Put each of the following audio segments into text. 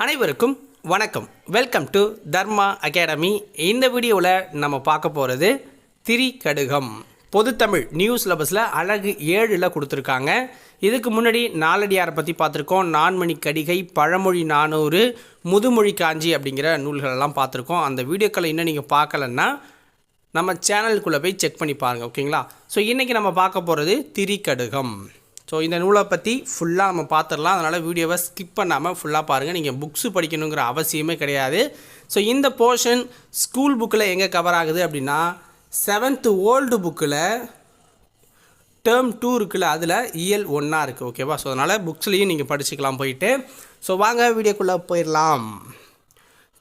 அனைவருக்கும் வணக்கம். Welcome to Dharma academy இந்த வீடியோவில் நம்ம பார்க்க போகிறது திரிகடுகம். பொதுத்தமிழ் நியூ சிலபஸில் அழகு ஏழில் கொடுத்துருக்காங்க. இதுக்கு முன்னாடி நாலடியாரை பற்றி பார்த்துருக்கோம். நான்மணி கடிகை பழமொழி நானூறு முதுமொழி காஞ்சி அப்படிங்கிற நூல்களெல்லாம் பார்த்துருக்கோம். அந்த வீடியோக்களை இன்னும் நீங்கள் பார்க்கலன்னா நம்ம சேனலுக்குள்ளே போய் செக் பண்ணி பாருங்கள் ஓகேங்களா ஸோ இன்றைக்கி நம்ம பார்க்க போகிறது திரிகடுகம். ஸோ இந்த நூலை பற்றி ஃபுல்லாக நம்ம பார்த்துடலாம் அதனால் வீடியோவை ஸ்கிப் பண்ணாமல் ஃபுல்லாக பாருங்கள் நீங்கள் புக்ஸு படிக்கணுங்கிற அவசியமே கிடையாது. ஸோ இந்த போர்ஷன் ஸ்கூல் புக்கில் எங்கே கவர் ஆகுது அப்படின்னா செவன்த்து ஓல்டு புக்கில் டேர்ம் டூ இருக்குல்ல அதில் இயல் ஒன்றா இருக்குது ஓகேவா ஸோ அதனால் புக்ஸ்லேயும் நீங்கள் படிச்சுக்கலாம் போயிட்டு. ஸோ வாங்க வீடியோக்குள்ளே போயிடலாம்.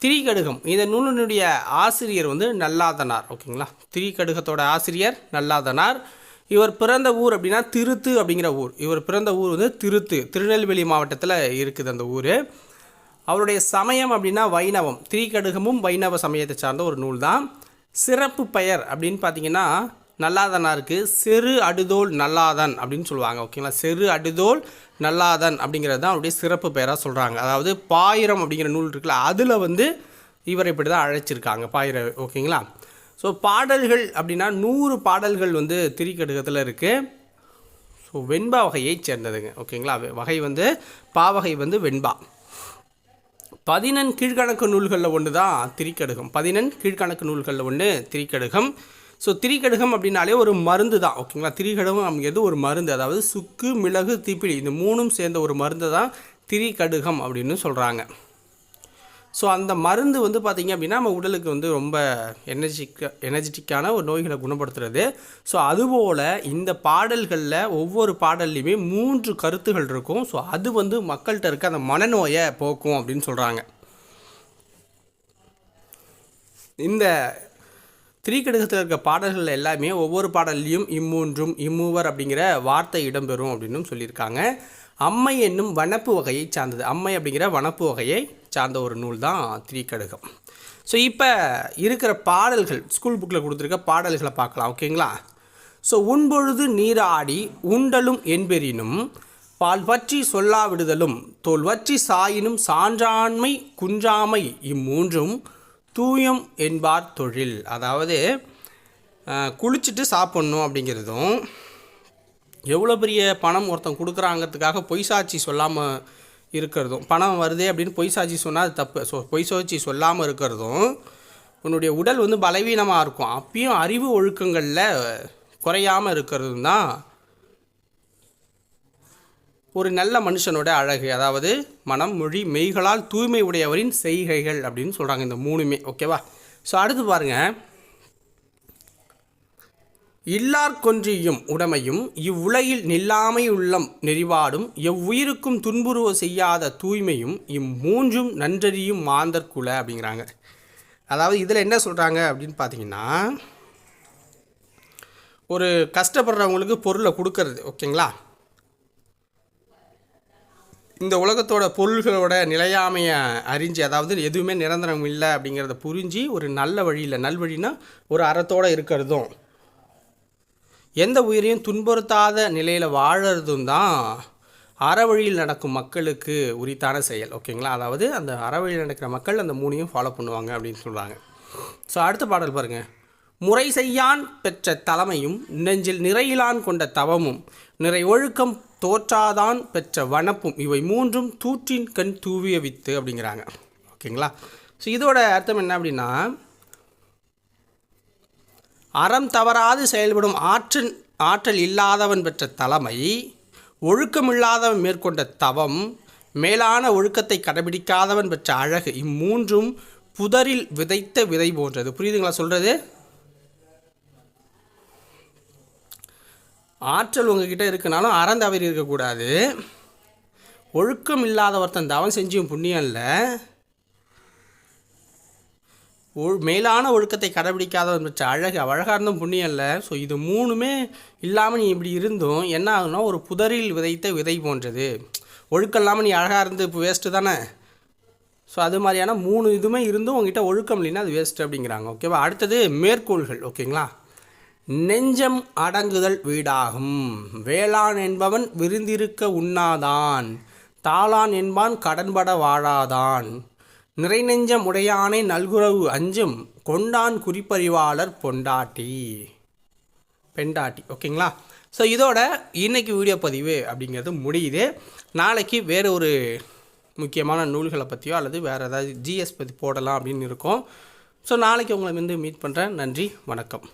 திரிகடுகம். இந்த நூலினுடைய ஆசிரியர் வந்து நல்லாதனார். ஓகேங்களா திரிகடுகத்தோட ஆசிரியர் நல்லாதனார். இவர் பிறந்த ஊர் அப்படின்னா திருத்து அப்படிங்கிற ஊர். இவர் பிறந்த ஊர் வந்து திருத்து. திருநெல்வேலி மாவட்டத்தில் இருக்குது அந்த ஊர். அவருடைய சமயம் அப்படின்னா வைணவம். திரிகடுகமும் வைணவ சமயத்தை சார்ந்த ஒரு நூல் தான் சிறப்பு பெயர் அப்படின்னு பார்த்தீங்கன்னா நல்லாதனாருக்கு செரு அடுதோல் நல்லாதன் அப்படின்னு சொல்லுவாங்க ஓகேங்களா செரு அடுதோல் நல்லாதன் அப்படிங்கிறது தான் அவருடைய சிறப்பு பெயராக சொல்கிறாங்க அதாவது பாயிரம் அப்படிங்கிற நூல் இருக்குல்ல அதில் வந்து இவரை இப்படி தான் அழைச்சிருக்காங்க பாயிரம் ஓகேங்களா ஸோ பாடல்கள் அப்படின்னா நூறு பாடல்கள் வந்து திரிக்கடுகத்தில் இருக்குது ஸோ வெண்பா வகையைச் சேர்ந்ததுங்க. ஓகேங்களா? வகை வந்து பாவகை வந்து வெண்பா. பதினெண் கீழ்கணக்கு நூல்களில் ஒன்று தான் திரிக்கடுகம் பதினெண் கீழ்கணக்கு நூல்களில் ஒன்று திரிக்கடுகம் ஸோ திரிக்கடுகம் அப்படின்னாலே ஒரு மருந்து தான் ஓகேங்களா? திரிகடுகம் அப்படிங்கிறது ஒரு மருந்து. அதாவது சுக்கு மிளகு தீப்பிடி இந்த மூணும் சேர்ந்த ஒரு மருந்து தான் திரிகடுகம் அப்படின்னு சொல்கிறாங்க ஸோ அந்த மருந்து வந்து பார்த்திங்க அப்படின்னா நம்ம உடலுக்கு வந்து ரொம்ப எனர்ஜிக்க எனர்ஜெட்டிக்கான ஒரு நோய்களை குணப்படுத்துறது. ஸோ அதுபோல் இந்த பாடல்களில் ஒவ்வொரு பாடல்லையுமே மூன்று கருத்துகள் இருக்கும். ஸோ அது வந்து மக்கள்கிட்ட இருக்க அந்த மனநோயை போக்கும் அப்படின்னு சொல்கிறாங்க இந்த திரிகடகத்தில் இருக்க பாடல்கள் எல்லாமே ஒவ்வொரு பாடல்லையும் இம்மூன்றும் இம்மூவர் அப்படிங்கிற வார்த்தை இடம்பெறும் அப்படின்னு சொல்லியிருக்காங்க. அம்மை என்னும் வனப்பு வகையை சார்ந்தது. அம்மை அப்படிங்கிற வனப்பு வகையை சார்ந்த ஒரு நூல் தான் திரிகடுகம். ஸோ இப்போ இருக்கிற பாடல்கள் ஸ்கூல் புக்கில் கொடுத்துருக்க பாடல்களை பார்க்கலாம் ஓகேங்களா? ஸோ உண்பொழுது நீராடி உண்டலும் என்பெறினும் பால் பற்றி சொல்லாவிடுதலும் தோல்வற்றி சாயினும் சான்றாண்மை குன்றாமை இம்மூன்றும் தூயம் என்பார் தொழில். அதாவது குளிச்சுட்டு சாப்பிட்ணும் அப்படிங்கிறதும் எவ்வளோ பெரிய பணம் ஒருத்தன் கொடுக்குறாங்கிறதுக்காக பொய் சாட்சி சொல்லாமல் இருக்கிறதும். பணம் வருதே அப்படின்னு பொய் சாட்சி சொன்னால் அது தப்பு. ஸோ பொய் சாட்சி சொல்லாமல் இருக்கிறதும் உன்னுடைய உடல் வந்து பலவீனமாக இருக்கும். அப்பயும் அறிவு ஒழுக்கங்களில் குறையாமல் இருக்கிறதும் தான் ஒரு நல்ல மனுஷனோட அழகு. அதாவது மனம் மொழி மெய்களால் தூய்மை உடையவரின் செய்கைகள் அப்படின்னு சொல்கிறாங்க இந்த மூணுமே. ஓகேவா? ஸோ அடுத்து பாருங்கள் இல்லார்கொன்றியும் உடமையும் இவ்வுலகில் நில்லாமை உள்ளம் நெறிவாடும் எவ்வுயிருக்கும் துன்புருவ செய்யாத தூய்மையும் இம்மூன்றும் நன்றறியும் மாந்தற்குல அப்படிங்கிறாங்க. அதாவது இதில் என்ன சொல்கிறாங்க அப்படின்னு பார்த்தீங்கன்னா ஒரு கஷ்டப்படுறவங்களுக்கு பொருளை கொடுக்கறது ஓகேங்களா? இந்த உலகத்தோட பொருள்களோட நிலையாமையை அறிஞ்சு அதாவது எதுவுமே நிரந்தரம் இல்லை அப்படிங்கிறத புரிஞ்சு ஒரு நல்ல வழியில் நல்வழினா ஒரு அறத்தோடு இருக்கிறதும். எந்த உயிரையும் துன்புறுத்தாத நிலையில் வாழறதும் தான் அறவழியில் நடக்கும் மக்களுக்கு உரித்தான செயல் ஓகேங்களா? அதாவது அந்த அறவழியில் நடக்கிற மக்கள் அந்த மூணையும் ஃபாலோ பண்ணுவாங்க அப்படின்னு சொல்கிறாங்க ஸோ அடுத்த பாடல் பாருங்கள் முறை செய்யான் பெற்ற தலைமையும் நெஞ்சில் நிறையிலான் கொண்ட தவமும் நிறை ஒழுக்கம் தோற்றாதான் பெற்ற வனப்பும் இவை மூன்றும் தூற்றின் கண் தூவிய வித்து அப்படிங்கிறாங்க. ஓகேங்களா? ஸோ இதோட அர்த்தம் என்ன அப்படின்னா அறம் தவறாது செயல்படும் ஆற்றல் ஆற்றல் இல்லாதவன் பெற்ற தலைமை ஒழுக்கமில்லாதவன் மேற்கொண்ட தவம் மேலான ஒழுக்கத்தை கடைபிடிக்காதவன் பெற்ற அழகு இம்மூன்றும் புதரில் விதைத்த விதை போன்றது. புரியுதுங்களா சொல்கிறது ஆற்றல் உங்ககிட்ட இருக்குனாலும் அறம் தவறி இருக்கக்கூடாது. ஒழுக்கம் இல்லாத ஒருத்தன் தவம் செஞ்சும் புண்ணியம் இல்லை. மேலான ஒழுக்கத்தை கடைபிடிக்காதவன் பெற்ற அழகு அழகாக இருந்தும் புண்ணியம் இல்லை. ஸோ இது மூணுமே இல்லாமல் நீ இப்படி இருந்தும் என்ன ஆகுனா ஒரு புதரில் விதைத்த விதை போன்றது. ஒழுக்கம் இல்லாமல் நீ அழகாக இருந்து இப்போ வேஸ்ட்டு தானே? ஸோ அது மாதிரியான மூணு இதுவுமே இருந்தும் உங்ககிட்ட ஒழுக்கம் இல்லைன்னா அது வேஸ்ட்டு அப்படிங்கிறாங்க. ஓகேவா அடுத்தது மேற்கோள்கள். ஓகேங்களா நெஞ்சம் அடங்குதல் வீடாகும். வேளாண் என்பவன் விருந்திருக்க உண்ணாதான். தாளான் என்பான் கடன்பட வாழாதான். நிறைநெஞ்சம் உடையானை நல்குறவு அஞ்சும் கொண்டான் குறிப்பறிவாளர் பொண்டாட்டி. பெண்டாட்டி. ஓகேங்களா? ஸோ இதோட இன்றைக்கி வீடியோ பதிவு அப்படிங்கிறது முடியுது. நாளைக்கு வேறு ஒரு முக்கியமான நூல்களை பற்றியோ அல்லது வேறு ஏதாவது ஜிஎஸ் பற்றி போடலாம் அப்படின்னு இருக்கும். ஸோ நாளைக்கு உங்களை வந்து மீட் பண்ணுறேன் நன்றி. வணக்கம்.